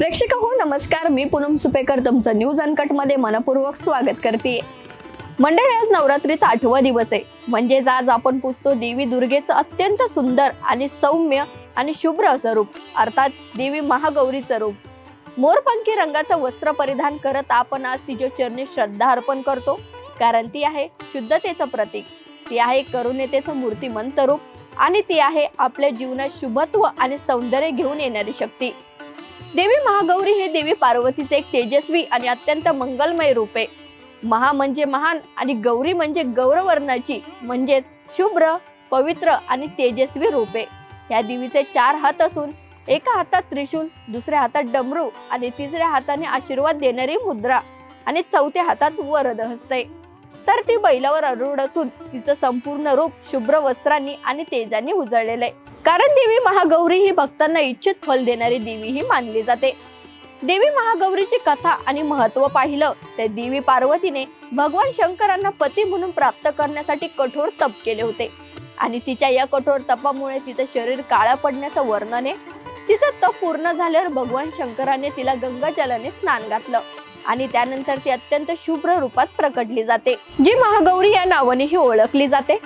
प्रेक्षक हो नमस्कार. मी पूनम सुपेकर तुमचं न्यूज अनकटमध्ये मनपूर्वक स्वागत करते. मंडळी आज नवरात्रीचा आठवा दिवस आहे. म्हणजेच आज आपण पुजतो देवी दुर्गेचं अत्यंत सुंदर आणि सौम्य आणि शुभ्र असं रूप. अर्थात देवी महागौरीचं रूप. मोरपंखी रंगाचं वस्त्र परिधान करत आपण आज तिच्या चरणी श्रद्धा अर्पण करतो. कारण ती आहे शुद्धतेचं प्रतीक. ती आहे करुणेतेचं मूर्तिमंत रूप. आणि ती आहे आपल्या जीवनात शुभत्व आणि सौंदर्य घेऊन येणारी शक्ती. देवी महागौरी हे देवी पार्वतीचे एक तेजस्वी आणि अत्यंत मंगलमय रूप. आहे महा म्हणजे महान आणि गौरी म्हणजे गौरवर्णाची म्हणजेच शुभ्र पवित्र आणि तेजस्वी रूप. आहे या देवीचे चार हात असून एका हातात त्रिशूल दुसऱ्या हातात डमरू आणि तिसऱ्या हाताने आशीर्वाद देणारी मुद्रा आणि चौथ्या हातात वरद हसते तर ती बैलावर अरुढ असून तिचं संपूर्ण रूप शुभ्र वस्त्रांनी आणि तेजाने उजळलेलं आहे. कारण देवी महागौरी ही भक्तांना इच्छित फल देणारी देवी ही मानली जाते. देवी महागौरीची कथा आणि महत्त्व पाहिलं तर देवी पार्वतीने भगवान शंकरांना पती म्हणून प्राप्त करण्यासाठी कठोर तप केले होते. आणि तिच्या या कठोर तपामुळे तिचं शरीर काळा पडण्याचं वर्णन आहे. तिचं तप पूर्ण झाल्यावर भगवान शंकराने तिला गंगाजलाने स्नान घातलं. आणि त्यानंतर ती अत्यंत शुभ्र रूपात प्रकटली जाते. जी महागौरी या नावानेही ओळखली जाते.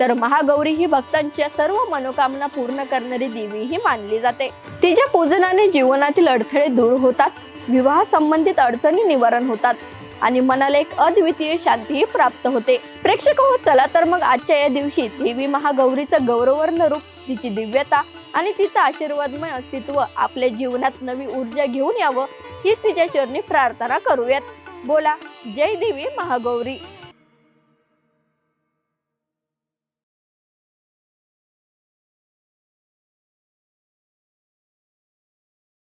तर महागौरी ही भक्तांच्या सर्व मनोकामना पूर्ण करणारी देवी ही मानली जाते. तिच्या पूजनाने जीवनातील अडथळे दूर होतात. विवाह संबंधित अडचणी निवारण होतात. आणि मनाला एक अद्वितीय शांतीही प्राप्त होते. प्रेक्षक हो चला तर मग आजच्या या दिवशी देवी महागौरीचं गौरवर्ण रूप तिची दिव्यता आणि तिचं आशीर्वादमय अस्तित्व आपल्या जीवनात नवी ऊर्जा घेऊन यावं. हीच तिच्या चरणी प्रार्थना करूयात. बोला जय देवी महागौरी.